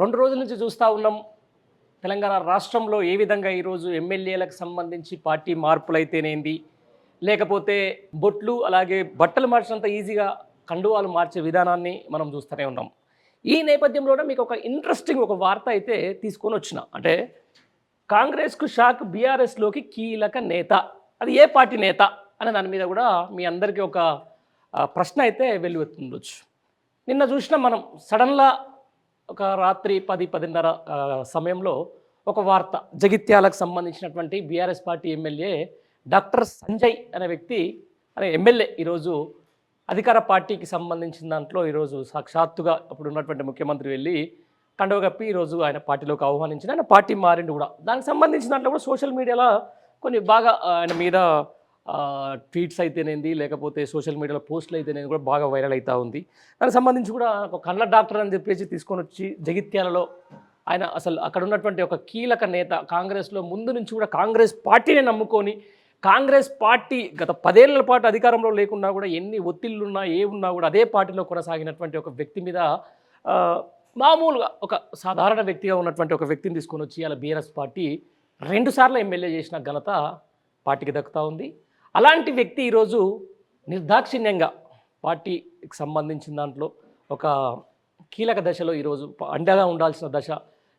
రెండు రోజుల నుంచి చూస్తూ ఉన్నాం. తెలంగాణ రాష్ట్రంలో ఏ విధంగా ఈరోజు ఎమ్మెల్యేలకు సంబంధించి పార్టీ మార్పులైతేనేంది? లేకపోతే బొట్లు అలాగే బట్టలు మార్చినంత ఈజీగా కండువాలు మార్చే విధానాన్ని మనం చూస్తూనే ఉన్నాం. ఈ నేపథ్యంలోనే మీకు ఒక ఇంట్రెస్టింగ్ ఒక వార్త అయితే తీసుకొని వచ్చిన. అంటే కాంగ్రెస్కు షాక్ బీఆర్ఎస్లోకి కీలక నేత. అది ఏ పార్టీ నేత? అనే దాని మీద కూడా మీ అందరికీ ఒక ప్రశ్న అయితే వెలువెత్తుండొచ్చు నిన్న చూసినా మనం సడన్గా ఒక రాత్రి పది పదిన్నర సమయంలో ఒక వార్త జగిత్యాలకు సంబంధించినటువంటి BRS party MLA doctor Sanjay అనే వ్యక్తి అనే ఎమ్మెల్యే ఈరోజు అధికార పార్టీకి సంబంధించిన దాంట్లో ఈరోజు సాక్షాత్తుగా అప్పుడు ఉన్నటువంటి ముఖ్యమంత్రి వెళ్ళి కండవ కప్పి ఈరోజు ఆయన పార్టీలోకి ఆహ్వానించిన ఆయన పార్టీ మారిండు కూడా. దానికి సంబంధించిన దాంట్లో కూడా సోషల్ మీడియాలో కొన్ని బాగా ఆయన మీద ట్వీట్స్ అయితేనేంది లేకపోతే సోషల్ మీడియాలో పోస్టులు అయితేనేది కూడా బాగా వైరల్ అవుతూ ఉంది. దానికి సంబంధించి కూడా ఒక కళ్ళ డాక్టర్ అని చెప్పేసి తీసుకొని వచ్చి జగిత్యాలలో ఆయన అసలు అక్కడ ఉన్నటువంటి ఒక కీలక నేత కాంగ్రెస్లో ముందు నుంచి కూడా కాంగ్రెస్ పార్టీని నమ్ముకొని కాంగ్రెస్ పార్టీ గత పదేళ్ళ పాటు అధికారంలో లేకున్నా కూడా ఎన్ని ఒత్తిళ్ళున్నా ఏ ఉన్నా కూడా అదే పార్టీలో కొనసాగినటువంటి ఒక వ్యక్తి మీద మామూలుగా ఒక సాధారణ వ్యక్తిగా ఉన్నటువంటి ఒక వ్యక్తిని తీసుకొని వచ్చి అలా బీఆర్ఎస్ పార్టీ రెండుసార్లు ఎమ్మెల్యే చేసిన ఘనత పార్టీకి దక్కుతూ ఉంది. అలాంటి వ్యక్తి ఈరోజు నిర్దాక్షిణ్యంగా పార్టీకి సంబంధించిన దాంట్లో ఒక కీలక దశలో ఈరోజు అండగా ఉండాల్సిన దశ.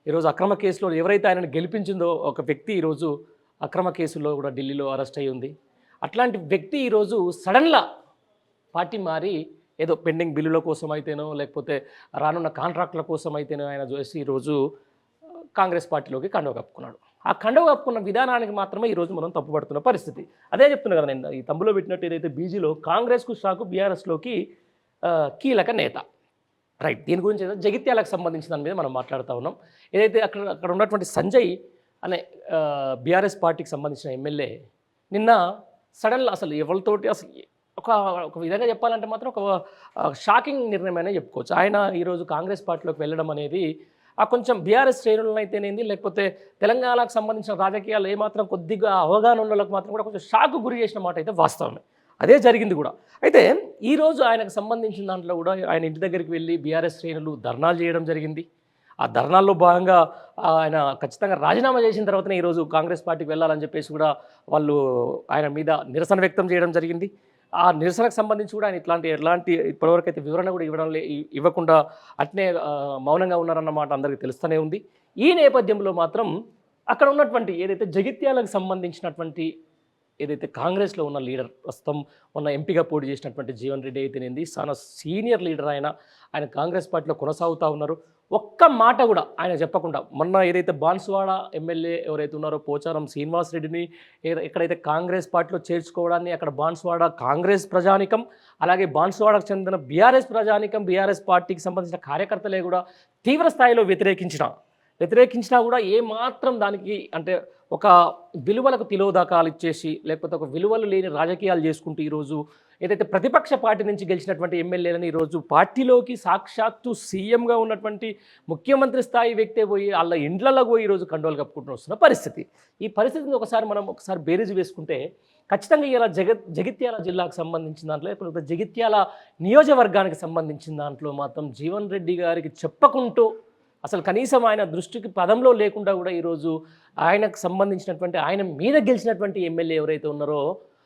ఈరోజు అక్రమ కేసులో ఎవరైతే ఆయనను గెలిపించిందో ఒక వ్యక్తి ఈరోజు అక్రమ కేసులో కూడా ఢిల్లీలో అరెస్ట్ అయి ఉంది. అట్లాంటి వ్యక్తి ఈరోజు సడన్లా పార్టీ మారి ఏదో పెండింగ్ బిల్లుల కోసం అయితేనో లేకపోతే రానున్న కాంట్రాక్టుల కోసం అయితేనో ఆయన చూసి ఈరోజు కాంగ్రెస్ పార్టీలోకి కండవ కప్పుకున్నాడు. ఆ కండవ కప్పుకున్న విధానానికి మాత్రమే ఈరోజు మనం తప్పుపడుతున్న పరిస్థితి. అదే చెప్తున్నా కదా నేను ఈ తమ్ములో పెట్టినట్టు ఏదైతే బీజీలో కాంగ్రెస్కు షాకు బీఆర్ఎస్లోకి కీలక నేత. రైట్ దీని గురించి జగిత్యాలకు సంబంధించిన దాని మీద మనం మాట్లాడుతూ ఉన్నాం. ఏదైతే అక్కడ అక్కడ ఉన్నటువంటి సంజయ్ అనే బీఆర్ఎస్ పార్టీకి సంబంధించిన ఎమ్మెల్యే నిన్న సడన్గా అసలు ఎవరితోటి అసలు ఒక ఒక విధంగా చెప్పాలంటే మాత్రం ఒక షాకింగ్ నిర్ణయమైనా చెప్పుకోవచ్చు. ఆయన ఈరోజు కాంగ్రెస్ పార్టీలోకి వెళ్ళడం అనేది ఆ కొంచెం బీఆర్ఎస్ శ్రేణులను అయితేనేంది లేకపోతే తెలంగాణకు సంబంధించిన రాజకీయాలు ఏమాత్రం కొద్దిగా అవగాహన ఉన్న వాళ్ళకి మాత్రం కూడా కొంచెం షాక్ గురి చేసిన మాట అయితే వాస్తవమే. అదే జరిగింది కూడా. అయితే ఈరోజు ఆయనకు సంబంధించిన దాంట్లో కూడా ఆయన ఇంటి దగ్గరికి వెళ్ళి బీఆర్ఎస్ శ్రేణులు ధర్నాలు చేయడం జరిగింది. ఆ ధర్నాల్లో భాగంగా ఆయన ఖచ్చితంగా రాజీనామా చేసిన తర్వాతనే ఈరోజు కాంగ్రెస్ పార్టీకి వెళ్ళాలని చెప్పేసి కూడా వాళ్ళు ఆయన మీద నిరసన వ్యక్తం చేయడం జరిగింది. ఆ నిరసనకు సంబంధించి కూడా ఆయన ఇట్లాంటి ఎలాంటి ఇప్పటివరకు అయితే వివరణ కూడా ఇవ్వడం లే ఇవ్వకుండా అట్నే మౌనంగా ఉన్నారన్నమాట అందరికీ తెలుస్తూనే ఉంది. ఈ నేపథ్యంలో మాత్రం అక్కడ ఉన్నటువంటి ఏదైతే జగిత్యాలకు సంబంధించినటువంటి ఏదైతే కాంగ్రెస్లో ఉన్న లీడర్ ప్రస్తుతం ఉన్న ఎంపీగా పోటీ చేసినటువంటి జీవన్ రెడ్డి అయితేనేది చాలా సీనియర్ లీడర్ ఆయన. ఆయన కాంగ్రెస్ పార్టీలో కొనసాగుతూ ఉన్నారు. ఒక్క మాట కూడా ఆయన చెప్పకుండా మొన్న ఏదైతే బాన్సువాడ ఎమ్మెల్యే ఎవరైతే ఉన్నారో పోచారం శ్రీనివాస్ రెడ్డిని ఎక్కడైతే కాంగ్రెస్ పార్టీలో చేర్చుకోవడాన్ని అక్కడ బాన్సువాడ కాంగ్రెస్ ప్రజానికం అలాగే బాన్సువాడకు చెందిన బీఆర్ఎస్ ప్రజానికం బీఆర్ఎస్ పార్టీకి సంబంధించిన కార్యకర్తలే కూడా తీవ్ర స్థాయిలో వ్యతిరేకించిన వ్యతిరేకించినా కూడా ఏ మాత్రం దానికి అంటే ఒక విలువలకు తిలోదాకాలు ఇచ్చేసి లేకపోతే ఒక విలువలు లేని రాజకీయాలు చేసుకుంటూ ఈరోజు ఏదైతే ప్రతిపక్ష పార్టీ నుంచి గెలిచినటువంటి ఎమ్మెల్యేలని ఈరోజు పార్టీలోకి సాక్షాత్తు సీఎంగా ఉన్నటువంటి ముఖ్యమంత్రి స్థాయి వ్యక్తే పోయి వాళ్ళ ఇండ్లలో పోయి ఈరోజు కండోలు కప్పుకుంటూ వస్తున్న పరిస్థితి. ఈ పరిస్థితిని ఒకసారి మనం ఒకసారి బేరీజు వేసుకుంటే ఖచ్చితంగా ఇలా జగ జగిత్యాల జిల్లాకు సంబంధించిన దాంట్లో లేకపోతే జగిత్యాల నియోజకవర్గానికి సంబంధించిన దాంట్లో మాత్రం జీవన్ రెడ్డి గారికి చెప్పకుంటూ అసలు కనీసం ఆయన దృష్టికి పదంలో లేకుండా కూడా ఈరోజు ఆయనకు సంబంధించినటువంటి ఆయన మీద గెలిచినటువంటి ఎమ్మెల్యే ఎవరైతే ఉన్నారో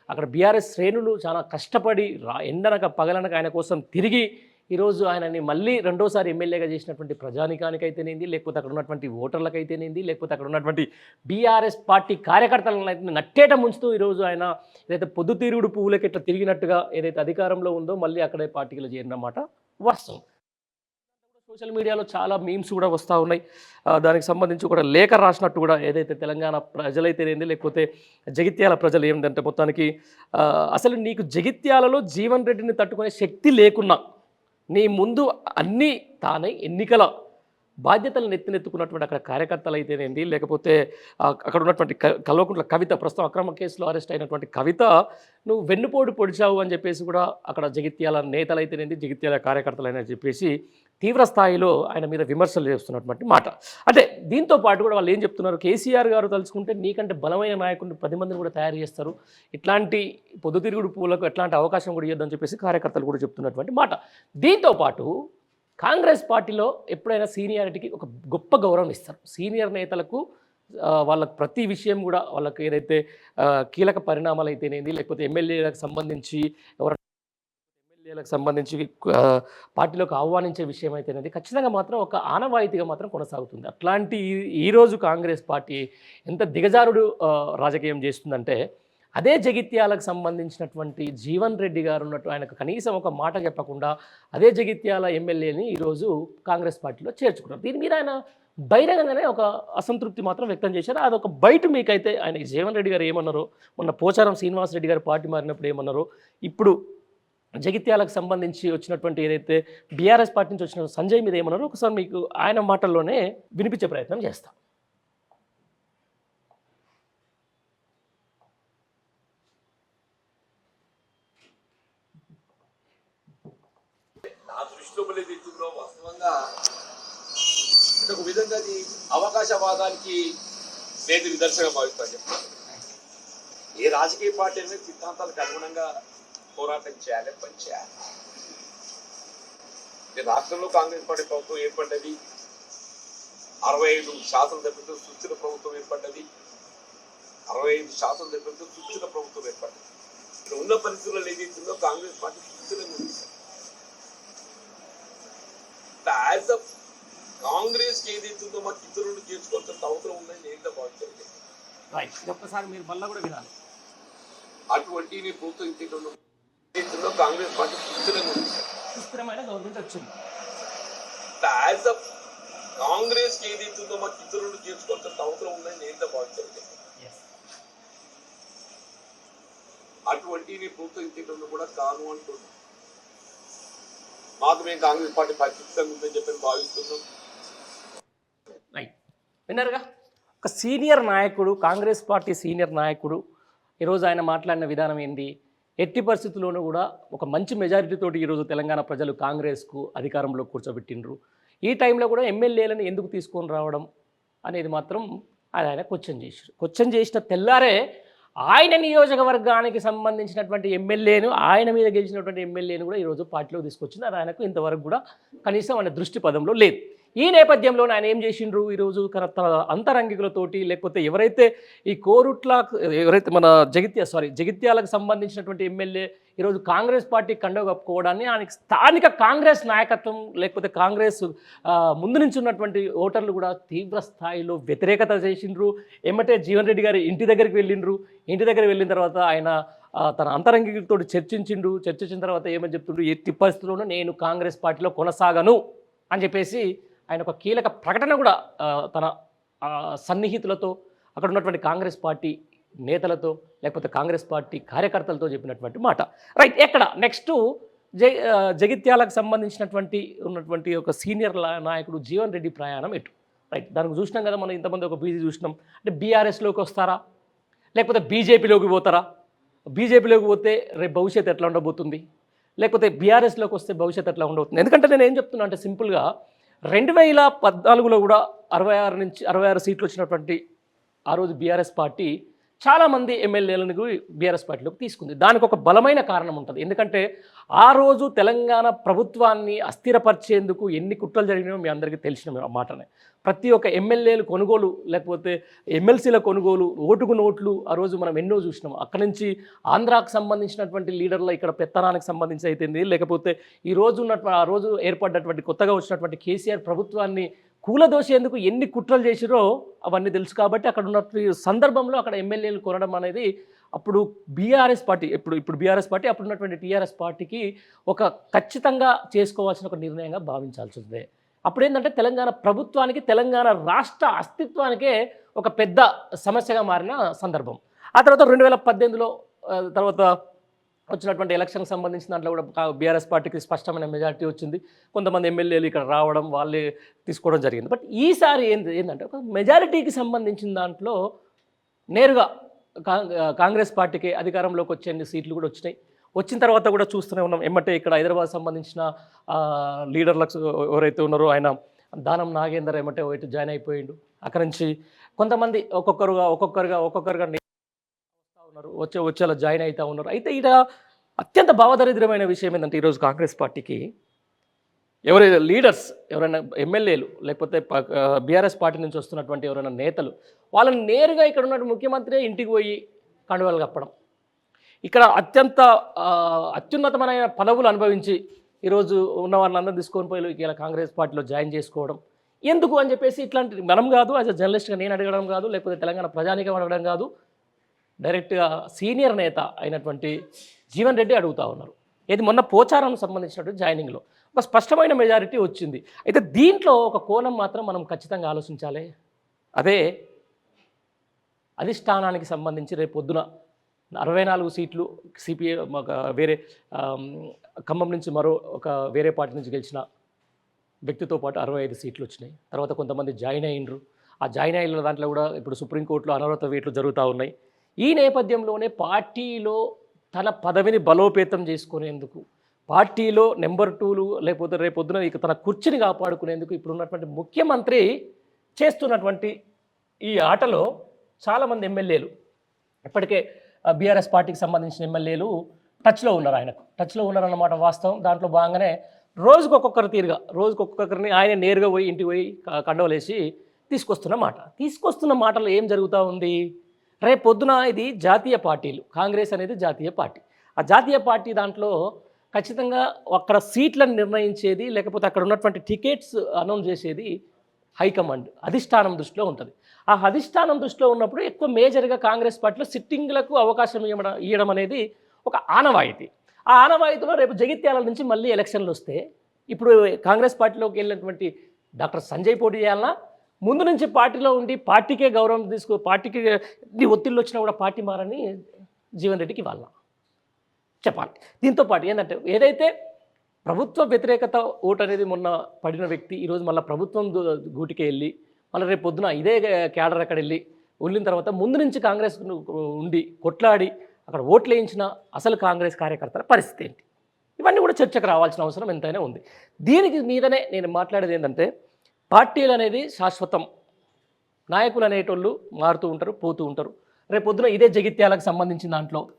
అక్కడ బీఆర్ఎస్ శ్రేణులు చాలా కష్టపడి రా ఎండనక పగలనక ఆయన కోసం తిరిగి ఈరోజు ఆయనని మళ్ళీ రెండోసారి ఎమ్మెల్యేగా చేసినటువంటి ప్రజానికానికైతేనేంది లేకపోతే అక్కడ ఉన్నటువంటి ఓటర్లకైతేనేంది లేకపోతే అక్కడ ఉన్నటువంటి బీఆర్ఎస్ పార్టీ కార్యకర్తలను అయితే నట్టేట ముంచుతూ ఈరోజు ఆయన ఏదైతే పొద్దుతీరుడు పువ్వులకి ఇట్లా తిరిగినట్టుగా ఏదైతే అధికారంలో ఉందో మళ్ళీ అక్కడే పార్టీలో చేరినమాట. వాస్తవం సోషల్ మీడియాలో చాలా మీమ్స్ కూడా వస్తూ ఉన్నాయి. దానికి సంబంధించి కూడా లేఖ రాసినట్టు కూడా ఏదైతే తెలంగాణ ప్రజలైతేనేంది లేకపోతే జగిత్యాల ప్రజలు ఏంటంటే మొత్తానికి అసలు నీకు జగిత్యాలలో జీవన్ రెడ్డిని తట్టుకునే శక్తి లేకున్నా నీ ముందు అన్నీ తానే ఎన్నికల బాధ్యతలను ఎత్తినెత్తుకున్నటువంటి అక్కడ కార్యకర్తలు అయితేనేంది లేకపోతే అక్కడ ఉన్నటువంటి క- కల్వకుంట్ల కవిత ప్రస్తుతం అక్రమ కేసులో అరెస్ట్ అయినటువంటి కవిత నువ్వు వెన్నుపోటు పొడిచావు అని చెప్పేసి కూడా అక్కడ జగిత్యాల నేతలు అయితేనేది జగిత్యాల కార్యకర్తలు చెప్పేసి తీవ్ర స్థాయిలో ఆయన మీద విమర్శలు చేస్తున్నటువంటి మాట. అంటే దీంతో పాటు కూడా వాళ్ళు ఏం చెప్తున్నారు? కేసీఆర్ గారు తలుచుకుంటే నీకంటే బలమైన నాయకుడిని పది మందిని కూడా తయారు చేస్తారు. ఇట్లాంటి పొద్దుతిరుగుడు పూలకు ఎట్లాంటి అవకాశం కూడా ఇవ్వద్దని చెప్పేసి కార్యకర్తలు కూడా చెప్తున్నటువంటి మాట. దీంతో పాటు కాంగ్రెస్ పార్టీలో ఎప్పుడైనా సీనియారిటీకి ఒక గొప్ప గౌరవం ఇస్తారు. సీనియర్ నేతలకు వాళ్ళకు ప్రతి విషయం కూడా వాళ్ళకి ఏదైతే కీలక పరిణామాలు అయితేనేది లేకపోతే ఎమ్మెల్యేలకు సంబంధించి ఎవరైనా ఎమ్మెల్యేలకు సంబంధించి పార్టీలోకి ఆహ్వానించే విషయం అయితేనేది ఖచ్చితంగా మాత్రం ఒక ఆనవాయితీగా మాత్రం కొనసాగుతుంది. అట్లాంటి ఈ- ఈరోజు కాంగ్రెస్ పార్టీ ఎంత దిగజారుడు రాజకీయం చేస్తుందంటే అదే జగిత్యాలకు సంబంధించినటువంటి జీవన్ రెడ్డి గారు ఉన్నట్టు ఆయనకు కనీసం ఒక మాట చెప్పకుండా అదే జగిత్యాల ఎమ్మెల్యేని ఈరోజు కాంగ్రెస్ పార్టీలో చేర్చుకున్నారు. దీని మీద ఆయన బహిరంగంగానే ఒక అసంతృప్తి మాత్రం వ్యక్తం చేశారు. అదొక బయట మీకైతే ఆయన జీవన్ రెడ్డి గారు ఏమన్నారో మొన్న పోచారం శ్రీనివాస్ రెడ్డి గారు పార్టీ మారినప్పుడు ఏమన్నారో ఇప్పుడు జగిత్యాలకు సంబంధించి వచ్చినటువంటి ఏదైతే బీఆర్ఎస్ పార్టీ నుంచి వచ్చిన సంజయ్ మీద ఏమన్నారో ఒకసారి మీకు ఆయన మాటల్లోనే వినిపించే ప్రయత్నం చేస్తాం. నా దృష్టిలో వాస్తవంగా అంటే ఒక విధంగా అది అవకాశవాదానికి నేను నిదర్శనంగా భావిస్తాను చెప్తాను. ఏ రాజకీయ పార్టీ అనేది సిద్ధాంతాలకు అనుగుణంగా పోరాటం చేయాలి పని చేయాలి. రాష్ట్రంలో కాంగ్రెస్ పార్టీ ప్రభుత్వం ఏర్పడ్డది. అరవై ఐదు శాసనసభ్యులతో సుస్థిర ప్రభుత్వం ఏర్పడ్డది. అరవై ఐదు శాసనసభ్యులతో సుస్థిర ప్రభుత్వం ఏర్పడ్డది. ఇక్కడ ఉన్న పరిస్థితుల్లో ఏదైతుందో కాంగ్రెస్ పార్టీ సూచన ఉంది యాజ్ అ కాంగ్రెస్ ఏదైతుందో మాకు ఇతరులు చేసుకోవాల్సిన అవసరం ఉందని రైట్ ఇది ఒక్కసారి మీరు మళ్ళీ కూడా వినాలి. అటువంటి ప్రోత్సహించడంలో కాంగ్రెస్ పార్టీ సూచన ఉంది. సుస్థిరమైన గవర్నమెంట్ వచ్చింది. యాజ్ అ కాంగ్రెస్ ఏదైతుందో మాకు ఇతరులు చేసుకోవాల్సిన అవసరం ఉందని నేను భావించాను అటువంటి నీ ప్రోత్సహించడంలో కూడా కాను అంటున్నాను మాకు మేము కాంగ్రెస్ పార్టీ పరిస్థితి ఉందని చెప్పి భావిస్తున్నాం. రైట్ విన్నారుగా? ఒక సీనియర్ నాయకుడు కాంగ్రెస్ పార్టీ సీనియర్ నాయకుడు ఈరోజు ఆయన మాట్లాడిన విధానం ఏంది? ఎట్టి పరిస్థితుల్లోనూ కూడా ఒక మంచి మెజారిటీతోటి ఈరోజు తెలంగాణ ప్రజలు కాంగ్రెస్కు అధికారంలో కూర్చోబెట్టిండ్రు. ఈ టైంలో కూడా ఎమ్మెల్యేలను ఎందుకు తీసుకొని రావడం అనేది మాత్రం అది ఆయన క్వశ్చన్ చేశారు క్వశ్చన్ చేసిన తెల్లారే ఆయన నియోజకవర్గానికి సంబంధించినటువంటి ఎమ్మెల్యేను ఆయన మీద గెలిచినటువంటి ఎమ్మెల్యేను కూడా ఈరోజు పార్టీలో తీసుకొచ్చింది. అది ఆయనకు ఇంతవరకు కూడా కనీసం ఆయన దృష్టి పదంలో లేదు. ఈ నేపథ్యంలో ఆయన ఏం చేసిండ్రు? ఈరోజు తన అంతరంగికులతోటి లేకపోతే ఎవరైతే ఈ కోరుట్ల ఎవరైతే మన జగిత్య సారీ జగిత్యాలకు సంబంధించినటువంటి ఎమ్మెల్యే ఈరోజు కాంగ్రెస్ పార్టీ కండగొప్పుకోవడాన్ని ఆయనకి స్థానిక కాంగ్రెస్ నాయకత్వం లేకపోతే కాంగ్రెస్ ముందు నుంచి ఉన్నటువంటి ఓటర్లు కూడా తీవ్ర స్థాయిలో వ్యతిరేకత చేసిండ్రు. ఏమంటే జీవన్ రెడ్డి గారి ఇంటి దగ్గరికి వెళ్ళిండ్రు. ఇంటి దగ్గర వెళ్ళిన తర్వాత ఆయన తన అంతరంగితో చర్చించిండు చర్చించిన తర్వాత ఏమని చెప్తుండ్రు? ఎట్టి పరిస్థితుల్లోనూ నేను కాంగ్రెస్ పార్టీలో కొనసాగను అని చెప్పేసి ఆయన ఒక కీలక ప్రకటన కూడా తన సన్నిహితులతో అక్కడ ఉన్నటువంటి కాంగ్రెస్ పార్టీ నేతలతో లేకపోతే కాంగ్రెస్ పార్టీ కార్యకర్తలతో చెప్పినటువంటి మాట. రైట్ ఎక్కడ? నెక్స్ట్ జై జగిత్యాలకు సంబంధించినటువంటి ఉన్నటువంటి ఒక సీనియర్ నాయకుడు జీవన్ రెడ్డి ప్రయాణం ఎటు? రైట్ దానికి చూసినాం కదా మనం ఇంతమంది ఒక బీజీ చూసినాం. అంటే బీఆర్ఎస్లోకి వస్తారా? లేకపోతే బీజేపీలోకి పోతారా? బీజేపీలోకి పోతే రేపు భవిష్యత్తు ఎట్లా ఉండబోతుంది? లేకపోతే బీఆర్ఎస్లోకి వస్తే భవిష్యత్తు ఎట్లా ఉండబోతుంది? ఎందుకంటే నేను ఏం చెప్తున్నా అంటే సింపుల్గా రెండు వేల పద్నాలుగులో కూడా అరవై ఆరు నుంచి అరవై ఆరు సీట్లు వచ్చినటువంటి ఆ రోజు బీఆర్ఎస్ పార్టీ చాలామంది ఎమ్మెల్యేలను బీఆర్ఎస్ పార్టీలోకి తీసుకుంది. దానికి ఒక బలమైన కారణం ఉంటుంది. ఎందుకంటే ఆ రోజు తెలంగాణ ప్రభుత్వాన్ని అస్థిరపరిచేందుకు ఎన్ని కుట్రలు జరిగినాయో మీ అందరికీ తెలిసిన మాటనే. ప్రతి ఒక్క ఎమ్మెల్యేలు కొనుగోలు లేకపోతే ఎమ్మెల్సీల కొనుగోలు ఓటుకు నోట్లు ఆ రోజు మనం ఎన్నో చూసినాం. అక్కడి నుంచి ఆంధ్రాకు సంబంధించినటువంటి లీడర్ల ఇక్కడ పెత్తనానికి సంబంధించి అయితేంది లేకపోతే ఈ రోజు ఉన్నటువంటి ఆ రోజు ఏర్పడ్డటువంటి కొత్తగా వచ్చినటువంటి కేసీఆర్ ప్రభుత్వాన్ని కూలదోసేందుకు ఎన్ని కుట్రలు చేసిరో అవన్నీ తెలుసు కాబట్టి అక్కడ ఉన్నటువంటి సందర్భంలో అక్కడ ఎమ్మెల్యేలు కొనడం అనేది అప్పుడు బీఆర్ఎస్ పార్టీ ఇప్పుడు ఇప్పుడు బీఆర్ఎస్ పార్టీ అప్పుడు ఉన్నటువంటి టీఆర్ఎస్ పార్టీకి ఒక ఖచ్చితంగా చేసుకోవాల్సిన ఒక నిర్ణయంగా భావించాల్సి ఉంది అప్పుడు ఏంటంటే తెలంగాణ ప్రభుత్వానికి తెలంగాణ రాష్ట్ర అస్తిత్వానికే ఒక పెద్ద సమస్యగా మారిన సందర్భం. ఆ తర్వాత రెండు వేల పద్దెనిమిదిలో తర్వాత వచ్చినటువంటి ఎలక్షన్కి సంబంధించిన దాంట్లో కూడా బీఆర్ఎస్ పార్టీకి స్పష్టమైన మెజారిటీ వచ్చింది. కొంతమంది ఎమ్మెల్యేలు ఇక్కడ రావడం వాళ్ళే తీసుకోవడం జరిగింది. బట్ ఈసారి ఏంది ఏంటంటే ఒక మెజారిటీకి సంబంధించిన దాంట్లో నేరుగా కాంగ్రెస్ పార్టీకి అధికారంలోకి వచ్చే సీట్లు కూడా వచ్చినాయి. వచ్చిన తర్వాత కూడా చూస్తూనే ఉన్నాం. ఏమంటే ఇక్కడ హైదరాబాద్ సంబంధించిన లీడర్లకు ఎవరైతే ఉన్నారో ఆయన దానం నాగేందర్ ఏమంటే ఒకటి జాయిన్ అయిపోయిండు. అక్కడ నుంచి కొంతమంది ఒక్కొక్కరుగా ఒక్కొక్కరుగా ఒక్కొక్కరుగా ఉన్నారు వచ్చే వచ్చేలా జాయిన్ అవుతూ ఉన్నారు. అయితే ఇక్కడ అత్యంత భావదరిద్రమైన విషయం ఏంటంటే ఈరోజు కాంగ్రెస్ పార్టీకి ఎవరైనా లీడర్స్ ఎవరైనా ఎమ్మెల్యేలు లేకపోతే బీఆర్ఎస్ పార్టీ నుంచి వస్తున్నటువంటి ఎవరైనా నేతలు వాళ్ళని నేరుగా ఇక్కడ ఉన్నటువంటి ముఖ్యమంత్రి ఇంటికి పోయి కండువాలు కప్పడం. ఇక్కడ అత్యంత అత్యున్నతమైన పదవులు అనుభవించి ఈరోజు ఉన్న వాళ్ళందరూ తీసుకొని పోయి ఇలా కాంగ్రెస్ పార్టీలో జాయిన్ చేసుకోవడం. ఎందుకు అని చెప్పేసి ఇట్లాంటి మనం కాదు యాజ్ అ జర్నలిస్ట్గా నేను అడగడం కాదు లేకపోతే తెలంగాణ ప్రజానికం అడగడం కాదు డైరెక్ట్గా సీనియర్ నేత అయినటువంటి జీవన్ రెడ్డి అడుగుతా ఉన్నారు. ఇది మొన్న పోచారం సంబంధించినటువంటి జాయినింగ్లో. ఒక స్పష్టమైన మెజారిటీ వచ్చింది. అయితే దీంట్లో ఒక కోణం మాత్రం మనం ఖచ్చితంగా ఆలోచించాలి. అదే అధిష్టానానికి సంబంధించి రేపు పొద్దున అరవై నాలుగు సీట్లు సిపిఐ ఒక వేరే ఖమ్మం నుంచి మరో ఒక వేరే పార్టీ నుంచి గెలిచిన వ్యక్తితో పాటు అరవై ఐదు సీట్లు వచ్చినాయి. తర్వాత కొంతమంది జాయిన్ అయ్యిండ్రు. ఆ జాయిన్ అయిన దాంట్లో కూడా ఇప్పుడు సుప్రీంకోర్టులో అనర్హత వేట్లు జరుగుతూ ఉన్నాయి. ఈ నేపథ్యంలోనే పార్టీలో తన పదవిని బలోపేతం చేసుకునేందుకు పార్టీలో నెంబర్ టూలు లేకపోతే రేపొద్దున ఇక తన కుర్చీని కాపాడుకునేందుకు ఇప్పుడు ఉన్నటువంటి ముఖ్యమంత్రి చేస్తున్నటువంటి ఈ ఆటలో చాలామంది ఎమ్మెల్యేలు ఇప్పటికే బీఆర్ఎస్ పార్టీకి సంబంధించిన ఎమ్మెల్యేలు టచ్లో ఉన్నారు ఆయనకు. టచ్లో ఉన్నారన్నమాట వాస్తవం. దాంట్లో భాగంగానే రోజుకు ఒక్కొక్కరు తీరుగా రోజుకు ఒక్కొక్కరిని ఆయన నేరుగా పోయి ఇంటికి పోయి కండవలేసి తీసుకొస్తున్న మాట. తీసుకొస్తున్న మాటలో ఏం జరుగుతూ ఉంది? రేపు పొద్దున ఇది జాతీయ పార్టీలు కాంగ్రెస్ అనేది జాతీయ పార్టీ. ఆ జాతీయ పార్టీ దాంట్లో ఖచ్చితంగా అక్కడ సీట్లను నిర్ణయించేది లేకపోతే అక్కడ ఉన్నటువంటి టికెట్స్ అనౌన్స్ చేసేది హైకమాండ్ అధిష్టానం దృష్టిలో ఉంటుంది. ఆ అధిష్టానం దృష్టిలో ఉన్నప్పుడు ఎక్కువ మేజర్గా కాంగ్రెస్ పార్టీలో సిట్టింగ్లకు అవకాశం ఇవ్వడం ఇవ్వడం అనేది ఒక ఆనవాయితీ. ఆ ఆనవాయితీలో రేపు జగిత్యాల నుంచి మళ్ళీ ఎలక్షన్లు వస్తే ఇప్పుడు కాంగ్రెస్ పార్టీలోకి వెళ్ళినటువంటి డాక్టర్ సంజయ్ పోటీ చేయాలన్నా ముందు నుంచి పార్టీలో ఉండి పార్టీకే గౌరవం తీసుకో పార్టీకి నీ ఒత్తిళ్ళు వచ్చినా కూడా పార్టీ మారని జీవన్ రెడ్డికి వాళ్ళ చెప్పాలి. దీంతో పాటు ఏంటంటే ఏదైతే ప్రభుత్వ వ్యతిరేకత ఓటు అనేది మొన్న పడిన వ్యక్తి ఈరోజు మళ్ళీ ప్రభుత్వం గూటికి వెళ్ళి మళ్ళీ రేపు పొద్దున ఇదే క్యాడర్ అక్కడ వెళ్ళి వెళ్ళిన తర్వాత ముందు నుంచి కాంగ్రెస్ ఉండి కొట్లాడి అక్కడ ఓట్లు వేయించిన అసలు కాంగ్రెస్ కార్యకర్తల పరిస్థితి ఏంటి? ఇవన్నీ కూడా చర్చకు రావాల్సిన అవసరం ఎంతైనా ఉంది. దీనికి మీదనే నేను మాట్లాడేది ఏంటంటే పార్టీలు అనేది శాశ్వతం. నాయకులు అనేటోళ్ళు మారుతూ ఉంటారు పోతూ ఉంటారు. రేపు పొద్దున ఇదే జగిత్యాలకు సంబంధించిన దాంట్లో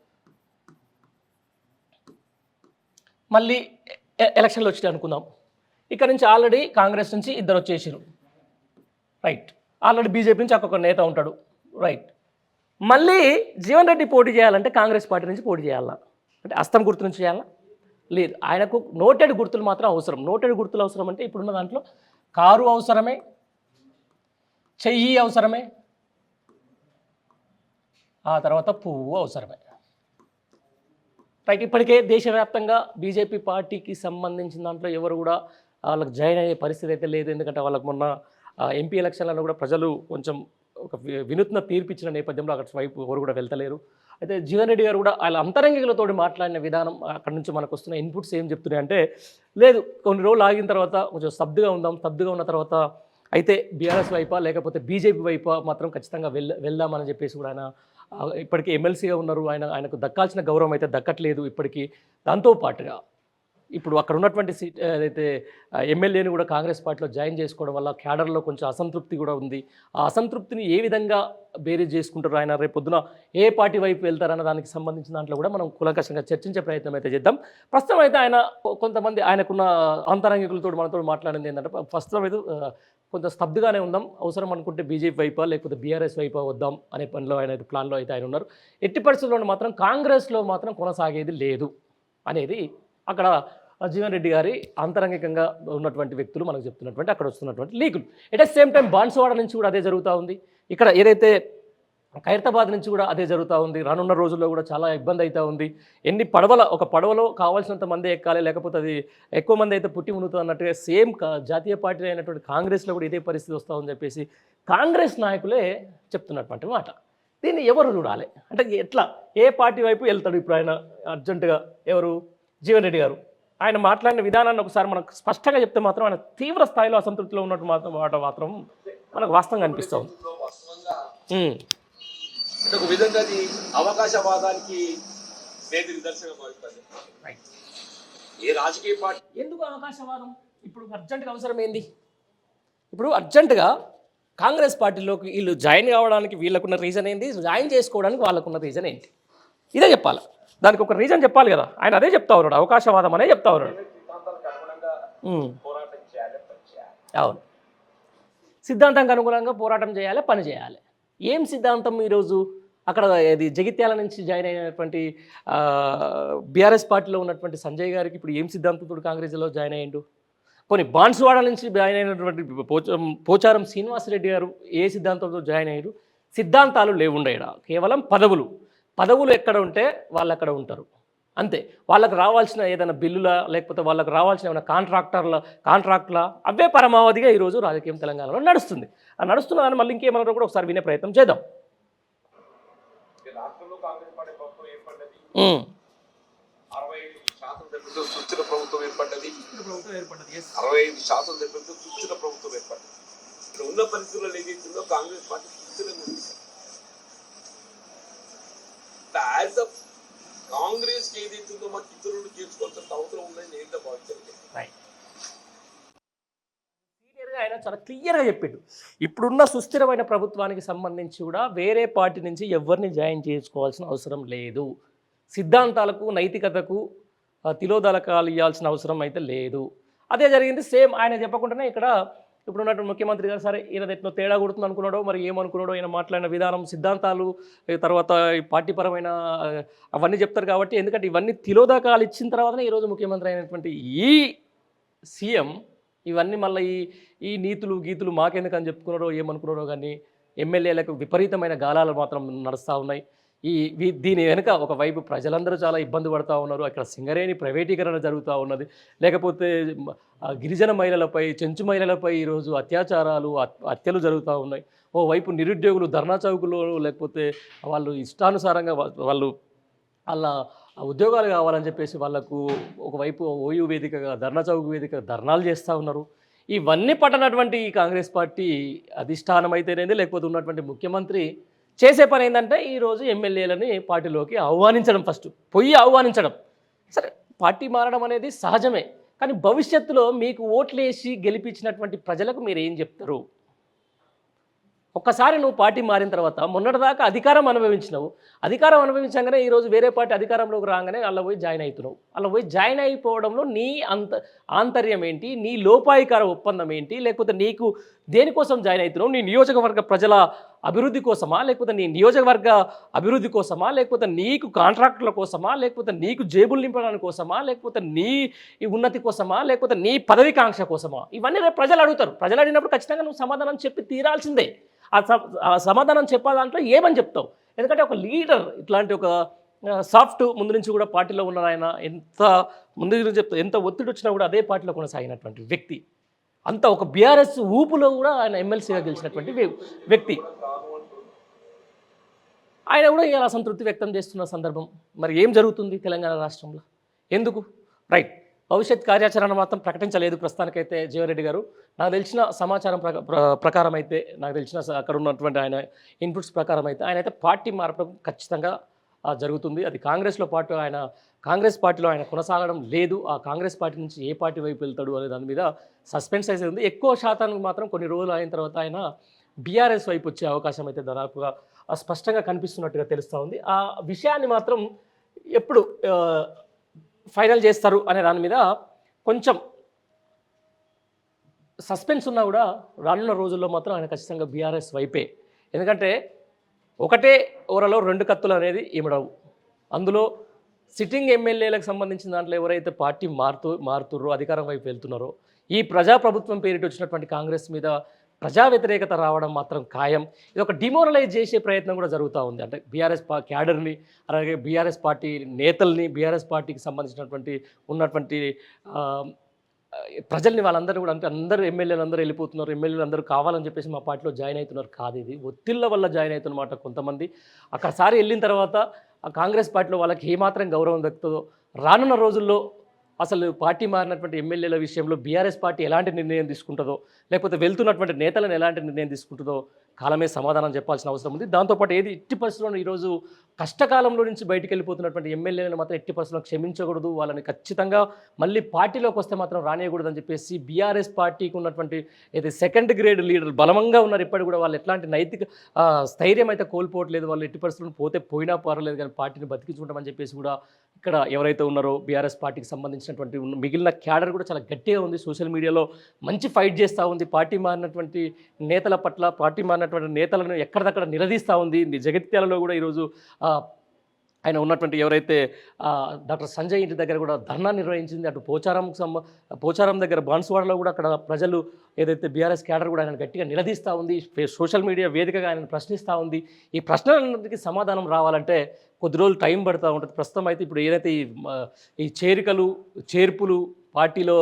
మళ్ళీ ఎ- ఎలక్షన్లు వచ్చినాయి అనుకుందాం. ఇక్కడ నుంచి ఆల్రెడీ కాంగ్రెస్ నుంచి ఇద్దరు వచ్చేసారు రైట్. ఆల్రెడీ బీజేపీ నుంచి ఒక్కొక్క నేత ఉంటాడు. రైట్. మళ్ళీ జీవన్ రెడ్డి పోటీ చేయాలంటే కాంగ్రెస్ పార్టీ నుంచి పోటీ చేయాలా? అంటే అస్తం గుర్తు నుంచి చేయాలా? లేదు. ఆయనకు నోటెడ్ గుర్తులు మాత్రం అవసరం. నోటెడ్ గుర్తులు అవసరం అంటే ఇప్పుడున్న దాంట్లో కారు అవసరమే? చెయ్యి అవసరమే? ఆ తర్వాత పువ్వు అవసరమే. రైట్ ఇప్పటికే దేశవ్యాప్తంగా బీజేపీ పార్టీకి సంబంధించిన దాంట్లో ఎవరు కూడా వాళ్ళకి జాయిన్ అయ్యే పరిస్థితి అయితే లేదు. ఎందుకంటే వాళ్ళకు మొన్న ఎంపీ ఎలక్షన్లలో కూడా ప్రజలు కొంచెం ఒక వినూత్న తీర్పు ఇచ్చిన నేపథ్యంలో అక్కడ వైపు ఎవరు కూడా వెళ్తలేరు. అయితే జీవన్ రెడ్డి గారు కూడా వాళ్ళ అంతరంగికులతో మాట్లాడిన విధానం అక్కడ నుంచి మనకు వస్తున్న ఇన్పుట్స్ ఏం చెప్తున్నాయి అంటే లేదు కొన్ని రోజులు ఆగిన తర్వాత కొంచెం స్తబ్దుగా ఉందాం స్తబ్దుగా ఉన్న తర్వాత అయితే బీఆర్ఎస్ వైపా లేకపోతే బీజేపీ వైపా మాత్రం ఖచ్చితంగా వెళ్ వెళ్దామని చెప్పేసి కూడా ఆయన ఇప్పటికీ ఎమ్మెల్సీగా ఉన్నారు. ఆయన ఆయనకు దక్కాల్సిన గౌరవం అయితే దక్కట్లేదు ఇప్పటికీ. దాంతో పాటుగా ఇప్పుడు అక్కడ ఉన్నటువంటి సీట్ ఏదైతే ఎమ్మెల్యేని కూడా కాంగ్రెస్ పార్టీలో జాయిన్ చేసుకోవడం వల్ల క్యాడర్లో కొంచెం అసంతృప్తి కూడా ఉంది. ఆ అసంతృప్తిని ఏ విధంగా బేరీజ్ చేసుకుంటారు ఆయన? రేపు పొద్దున ఏ పార్టీ వైపు వెళ్తారన్న దానికి సంబంధించిన దాంట్లో కూడా మనం కులంకషంగా చర్చించే ప్రయత్నం అయితే చేద్దాం. ప్రస్తుతం అయితే ఆయన కొంతమంది ఆయనకున్న అంతరంగికులతో మనతో మాట్లాడింది ఏంటంటే ప్రస్తుతం అయితే కొంత స్తబ్దుగానే ఉందాం అవసరం అనుకుంటే బీజేపీ వైపా లేకపోతే బీఆర్ఎస్ వైపా వద్దాం అనే పనిలో ఆయన ప్లాన్లో అయితే ఆయన ఉన్నారు. ఎట్టి పరిస్థితుల్లో మాత్రం కాంగ్రెస్లో మాత్రం కొనసాగేది లేదు అనేది అక్కడ జీవన్ రెడ్డి గారి అంతరంగికంగా ఉన్నటువంటి వ్యక్తులు మనకు చెప్తున్నటువంటి అక్కడ వస్తున్నటువంటి లీకులు at the same time Banswada నుంచి కూడా అదే జరుగుతూ ఉంది. ఇక్కడ ఏదైతే ఖైరతాబాద్ నుంచి కూడా అదే జరుగుతూ ఉంది. రానున్న రోజుల్లో కూడా చాలా ఇబ్బంది అవుతూ ఉంది. ఎన్ని పడవల ఒక పడవలో కావాల్సినంత మంది ఎక్కాలి లేకపోతే అది ఎక్కువ మంది అయితే పుట్టి మునుగుతుంది అన్నట్టుగా సేమ్ జాతీయ పార్టీ అయినటువంటి కాంగ్రెస్లో కూడా ఇదే పరిస్థితి వస్తుందని చెప్పేసి కాంగ్రెస్ నాయకులే చెప్తున్నటువంటి మాట. దీన్ని ఎవరు చూడాలి? అంటే ఎట్లా? ఏ పార్టీ వైపు వెళ్తాడు ఇప్పుడు ఆయన అర్జెంటుగా? ఎవరు? జీవన్ రెడ్డి గారు. ఆయన మాట్లాడిన విధానాన్ని ఒకసారి మనకు స్పష్టంగా చెప్తే మాత్రం ఆయన తీవ్ర స్థాయిలో అసంతృప్తిలో ఉన్నట్టు మాత్రం మాట మాత్రం మనకు వాస్తవంగా అనిపిస్తుంది. ఒక విధంగా అది అవకాశవాదానికి నిదర్శనం ఏ రాజకీయ పార్టీ ఎందుకు అవకాశవాదం? ఇప్పుడు అర్జెంటుగా అవసరం ఏంది ఇప్పుడు అర్జెంటుగా కాంగ్రెస్ పార్టీలోకి వీళ్ళు జాయిన్ కావడానికి వీళ్ళకున్న రీజన్ ఏంది? జాయిన్ చేసుకోవడానికి వాళ్ళకున్న రీజన్ ఏంటి? ఇదే చెప్పాలి. దానికి ఒక రీజన్ చెప్పాలి కదా. ఆయన అదే చెప్తా ఉన్నాడు. అవకాశవాదం అనే చెప్తా ఉన్నాడు. అవును. సిద్ధాంతానికి అనుగుణంగా పోరాటం చేయాలి పని చేయాలి. ఏం సిద్ధాంతం ఈరోజు? అక్కడ ఇది జగిత్యాల నుంచి జాయిన్ అయినటువంటి బీఆర్ఎస్ పార్టీలో ఉన్నటువంటి సంజయ్ గారికి ఇప్పుడు ఏం సిద్ధాంతంతో కాంగ్రెస్లో జాయిన్ అయ్యిండు? కొన్ని బాన్సువాడ నుంచి జాయిన్ అయినటువంటి పోచ పోచారం శ్రీనివాసరెడ్డి గారు ఏ సిద్ధాంతంతో జాయిన్ అయ్యారు సిద్ధాంతాలు లేవుండే ఈడ కేవలం పదవులు. పదవులు ఎక్కడ ఉంటే వాళ్ళు అక్కడ ఉంటారు. అంతే. వాళ్ళకి రావాల్సిన ఏదైనా బిల్లుల లేకపోతే వాళ్ళకి రావాల్సిన ఏమైనా కాంట్రాక్టర్ల కాంట్రాక్ట్ల అవే పరమావధిగా ఈరోజు రాజకీయం తెలంగాణలో నడుస్తుంది. ఆ నడుస్తున్న దాన్ని మళ్ళీ ఇంకేమన్నా కూడా ఒకసారి వినే ప్రయత్నం చేద్దాం. సుస్థిర ప్రభుత్వం ఏర్పడ్డది. అరవై ఐదు శాతం దగ్గరతో సుస్థిర ప్రభుత్వం ఏర్పడ్డది. ఉన్న పరిస్థితుల్లో ఏదైతుందో కాంగ్రెస్ పార్టీ సుస్థిరంగా ఉంది యాజ్ అ కాంగ్రెస్ ఏదైతుందో మాకు ఇతరులు తీర్చుకోవాల్సిన అవసరం ఉందని నేను భావించండి ఆయన చాలా క్లియర్గా చెప్పిండు. ఇప్పుడున్న సుస్థిరమైన ప్రభుత్వానికి సంబంధించి కూడా వేరే పార్టీ నుంచి ఎవరిని జాయిన్ చేసుకోవాల్సిన అవసరం లేదు. సిద్ధాంతాలకు నైతికతకు తిలోదలకాలు ఇవ్వాల్సిన అవసరం అయితే లేదు. అదే జరిగింది. సేమ్ ఆయన చెప్పకుండానే ఇక్కడ ఇప్పుడు ఉన్నటువంటి ముఖ్యమంత్రి గారు సరే ఈయన ఎట్లా తేడా కొడుతుంది అనుకున్నాడో మరి ఏమనుకున్నాడో ఈయన మాట్లాడిన విధానం సిద్ధాంతాలు తర్వాత పార్టీపరమైన అవన్నీ చెప్తారు కాబట్టి ఎందుకంటే ఇవన్నీ తిలోదకాలు ఇచ్చిన తర్వాతనే ఈరోజు ముఖ్యమంత్రి అయినటువంటి ఈ సీఎం ఇవన్నీ మళ్ళీ ఈ ఈ నీతులు గీతులు మాకెందుకు అని చెప్పుకున్నారో ఏమనుకున్నారో కానీ ఎమ్మెల్యేలకు విపరీతమైన గాలాలు మాత్రం నడుస్తూ ఉన్నాయి. ఈ దీని వెనుక ఒకవైపు ప్రజలందరూ చాలా ఇబ్బంది పడుతూ ఉన్నారు. అక్కడ సింగరేణి ప్రైవేటీకరణ జరుగుతూ ఉన్నది. లేకపోతే గిరిజన మహిళలపై చెంచు మహిళలపై ఈరోజు అత్యాచారాలు హత్యలు జరుగుతూ ఉన్నాయి. ఓవైపు నిరుద్యోగులు ధర్నా చౌకులో లేకపోతే వాళ్ళు ఇష్టానుసారంగా వాళ్ళు వాళ్ళ ఉద్యోగాలు కావాలని చెప్పేసి వాళ్ళకు ఒకవైపు ఓయూ వేదికగా ధర్నా చౌక్ వేదిక ధర్నాలు చేస్తూ ఉన్నారు. ఇవన్నీ పట్టనటువంటి ఈ కాంగ్రెస్ పార్టీ అధిష్టానం అయితేనేది లేకపోతే ఉన్నటువంటి ముఖ్యమంత్రి చేసే పని ఏంటంటే ఈరోజు ఎమ్మెల్యేలని పార్టీలోకి ఆహ్వానించడం ఫస్ట్ పొయ్యి ఆహ్వానించడం. సరే పార్టీ మారడం అనేది సహజమే. కానీ భవిష్యత్తులో మీకు ఓట్లేసి గెలిపించినటువంటి ప్రజలకు మీరు ఏం చెప్తారు? ఒక్కసారి నువ్వు పార్టీ మారిన తర్వాత మొన్నటిదాకా అధికారం అనుభవించినావు. అధికారం అనుభవించగానే ఈరోజు వేరే పార్టీ అధికారంలోకి రాగానే అలా పోయి జాయిన్ అవుతున్నావు. అలా పోయి జాయిన్ అయిపోవడంలో నీ అంత ఆంతర్యం ఏంటి? నీ లోపాయికార ఒప్పందం ఏంటి? లేకపోతే నీకు దేనికోసం జాయిన్ అవుతున్నావు? నీ నియోజకవర్గ ప్రజల అభివృద్ధి కోసమా? లేకపోతే నీ నియోజకవర్గ అభివృద్ధి కోసమా? లేకపోతే నీకు కాంట్రాక్టుల కోసమా? లేకపోతే నీకు జేబులు నింపడానికి కోసమా? లేకపోతే నీ ఈ ఉన్నతి కోసమా? లేకపోతే నీ పదవికాంక్ష కోసమా? ఇవన్నీ రేపు ప్రజలు అడుగుతారు. ప్రజలు అడిగినప్పుడు ఖచ్చితంగా నువ్వు సమాధానం చెప్పి తీరాల్సిందే. ఆ ఆ సమాధానం చెప్పే దాంట్లో ఏమని చెప్తావు? ఎందుకంటే ఒక లీడర్ ఇట్లాంటి ఒక సాఫ్ట్ ముందు నుంచి కూడా పార్టీలో ఉన్న ఆయన ఎంత ముందు నుంచి చెప్తా ఎంత ఒత్తిడి వచ్చినా కూడా అదే పార్టీలో కొనసాగినటువంటి వ్యక్తి. అంత ఒక బీఆర్ఎస్ ఊపులో కూడా ఆయన ఎమ్మెల్సీగా గెలిచినటువంటి వ్య- వ్యక్తి. ఆయన కూడా ఇలా అసంతృప్తి వ్యక్తం చేస్తున్న సందర్భం. మరి ఏం జరుగుతుంది తెలంగాణ రాష్ట్రంలో? ఎందుకు? రైట్. భవిష్యత్ కార్యాచరణ మాత్రం ప్రకటించలేదు ప్రస్తుతానికైతే జీవరెడ్డి గారు. నాకు తెలిసిన సమాచారం ప్రకారం అయితే నాకు తెలిసిన అక్కడ ఉన్నటువంటి ఆయన ఇన్పుట్స్ ప్రకారం అయితే ఆయన అయితే పార్టీ మార్పడం ఖచ్చితంగా జరుగుతుంది. అది కాంగ్రెస్లో పాటు ఆయన కాంగ్రెస్ పార్టీలో ఆయన కొనసాగడం లేదు. ఆ కాంగ్రెస్ పార్టీ నుంచి ఏ పార్టీ వైపు వెళ్తాడు అనే దాని మీద సస్పెన్స్ అయితే ఉంది. ఎక్కువ శాతానికి మాత్రం కొన్ని రోజులు అయిన తర్వాత ఆయన బీఆర్ఎస్ వైపు వచ్చే అవకాశం అయితే దాదాపుగా ఆ, స్పష్టంగా కనిపిస్తున్నట్టుగా తెలుస్తూ ఉంది. ఆ విషయాన్ని మాత్రం ఎప్పుడు ఫైనల్ చేస్తారు అనే దాని మీద కొంచెం సస్పెన్స్ ఉన్నా కూడా రానున్న రోజుల్లో మాత్రం ఆయన ఖచ్చితంగా బీఆర్ఎస్ వైపే. ఎందుకంటే ఒకటే ఓరలో రెండు కత్తులు అనేది ఇమడవు అందులో సిట్టింగ్ ఎమ్మెల్యేలకు సంబంధించిన దాంట్లో ఎవరైతే పార్టీ మారుతూ మారుతుర్రో అధికారం వైపు వెళ్తున్నారో ఈ ప్రజాప్రభుత్వం పేరిట వచ్చినటువంటి కాంగ్రెస్ మీద ప్రజా వ్యతిరేకత రావడం మాత్రం ఖాయం. ఇది ఒక డిమోరలైజ్ చేసే ప్రయత్నం కూడా జరుగుతూ ఉంది. అంటే బీఆర్ఎస్ పా క్యాడర్ని అలాగే బీఆర్ఎస్ పార్టీ నేతల్ని బీఆర్ఎస్ పార్టీకి సంబంధించినటువంటి ఉన్నటువంటి ప్రజల్ని వాళ్ళందరూ కూడా అంటే అందరూ ఎమ్మెల్యేలు అందరూ వెళ్ళిపోతున్నారు ఎమ్మెల్యేలు అందరూ కావాలని చెప్పేసి మా పార్టీలో జాయిన్ అవుతున్నారు. కాదు ఇది. ఒత్తిళ్ళ వల్ల జాయిన్ అవుతున్నమాట కొంతమంది. అక్కడసారి వెళ్ళిన తర్వాత ఆ కాంగ్రెస్ పార్టీలో వాళ్ళకి ఏమాత్రం గౌరవం దక్కుతుందో రానున్న రోజుల్లో అసలు పార్టీ మారినటువంటి ఎమ్మెల్యేల విషయంలో బీఆర్ఎస్ పార్టీ ఎలాంటి నిర్ణయం తీసుకుంటుందో లేకపోతే వెళ్తున్నటువంటి నేతలను ఎలాంటి నిర్ణయం తీసుకుంటుందో కాలమే సమాధానం చెప్పాల్సిన అవసరం ఉంది. దాంతోపాటు ఏది ఎట్టి పరిస్థితుల్లో ఈరోజు కష్టకాలంలో నుంచి బయటికి వెళ్ళిపోతున్నటువంటి ఎమ్మెల్యేలను మాత్రం ఎట్టి పరిస్థితుల్లో క్షమించకూడదు. వాళ్ళని ఖచ్చితంగా మళ్ళీ పార్టీలోకి వస్తే మాత్రం రానియకూడదు అని చెప్పేసి బీఆర్ఎస్ పార్టీకి ఉన్నటువంటి అయితే సెకండ్ గ్రేడ్ లీడర్లు బలమంగా ఉన్నారు. ఇప్పటికి కూడా వాళ్ళు ఎట్లాంటి నైతిక స్థైర్యం అయితే కోల్పోవట్లేదు. వాళ్ళు ఎట్టి పరిస్థితుల్లో పోతే పోయినా పర్వాలేదు కానీ పార్టీని బతికించుకుంటామని చెప్పేసి కూడా ఇక్కడ ఎవరైతే ఉన్నారో బీఆర్ఎస్ పార్టీకి సంబంధించినటువంటి మిగిలిన క్యాడర్ కూడా చాలా గట్టిగా ఉంది. సోషల్ మీడియాలో మంచి ఫైట్ చేస్తూ ఉంది. పార్టీ మారినటువంటి నేతల పట్ల పార్టీ మారిన ఉన్నటువంటి నేతలను ఎక్కడిదక్కడ నిలదీస్తూ ఉంది. ఈ జగిత్యాలలో కూడా ఈరోజు ఆయన ఉన్నటువంటి ఎవరైతే డాక్టర్ సంజయ్ ఇంటి దగ్గర కూడా ధర్నా నిర్వహించింది. అటు పోచారం సంబ పోచారం దగ్గర బాన్సువాడలో కూడా అక్కడ ప్రజలు ఏదైతే బీఆర్ఎస్ క్యాడర్ కూడా ఆయన గట్టిగా నిలదీస్తూ ఉంది. సోషల్ మీడియా వేదికగా ఆయన ప్రశ్నిస్తూ ఉంది. ఈ ప్రశ్నలన్నింటికి సమాధానం రావాలంటే కొద్ది రోజులు టైం పడుతూ ఉంటుంది. ప్రస్తుతం అయితే ఇప్పుడు ఏదైతే ఈ ఈ చేరికలు చేర్పులు పార్టీలో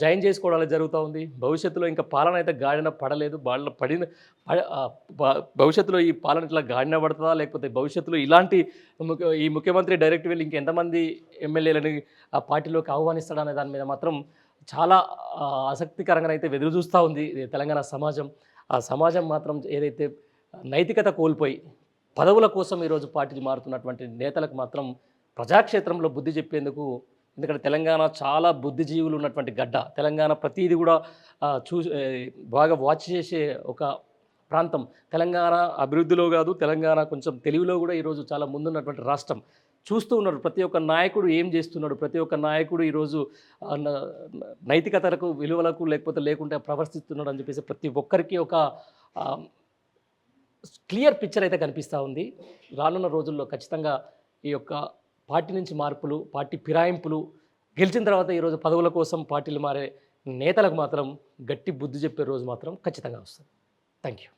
జాయిన్ చేసుకోవడం జరుగుతూ ఉంది. భవిష్యత్తులో ఇంకా పాలన అయితే గాడిన పడలేదు. వాళ్ళ పడిన భవిష్యత్తులో ఈ పాలన ఇట్లా గాడిన పడుతుందా? లేకపోతే భవిష్యత్తులో ఇలాంటి ఈ ముఖ్యమంత్రి డైరెక్ట్ వెళ్ళి ఇంకెంతమంది ఎమ్మెల్యేలని ఆ పార్టీలోకి ఆహ్వానిస్తాడనే దాని మీద మాత్రం చాలా ఆసక్తికరంగా అయితే వెదురు చూస్తూ ఉంది తెలంగాణ సమాజం. ఆ సమాజం మాత్రం ఏదైతే నైతికత కోల్పోయి పదవుల కోసం ఈరోజు పార్టీలు మారుతున్నటువంటి నేతలకు మాత్రం ప్రజాక్షేత్రంలో బుద్ధి చెప్పేందుకు ఎందుకంటే తెలంగాణ చాలా బుద్ధిజీవులు ఉన్నటువంటి గడ్డ. తెలంగాణ ప్రతిదీ కూడా చూ బాగా వాచ్ చేసే ఒక ప్రాంతం. తెలంగాణ అభివృద్ధిలో కాదు తెలంగాణ కొంచెం తెలివిలో కూడా ఈరోజు చాలా ముందున్నటువంటి రాష్ట్రం. చూస్తూ ఉన్నాడు ప్రతి ఒక్క నాయకుడు ఏం చేస్తున్నాడు ప్రతి ఒక్క నాయకుడు ఈరోజు న- నైతికతలకు విలువలకు లేకపోతే లేకుంటే ప్రవర్తిస్తున్నాడు అని చెప్పేసి ప్రతి ఒక్కరికి ఒక క్లియర్ పిక్చర్ అయితే కనిపిస్తూ ఉంది. రానున్న రోజుల్లో ఖచ్చితంగా ఈ యొక్క పార్టీ నుంచి మార్పులు పార్టీ ఫిరాయింపులు గెలిచిన తర్వాత ఈరోజు పదవుల కోసం పార్టీలు మారే నేతలకు మాత్రం గట్టి బుద్ధి చెప్పే రోజు మాత్రం ఖచ్చితంగా వస్తుంది. Thank you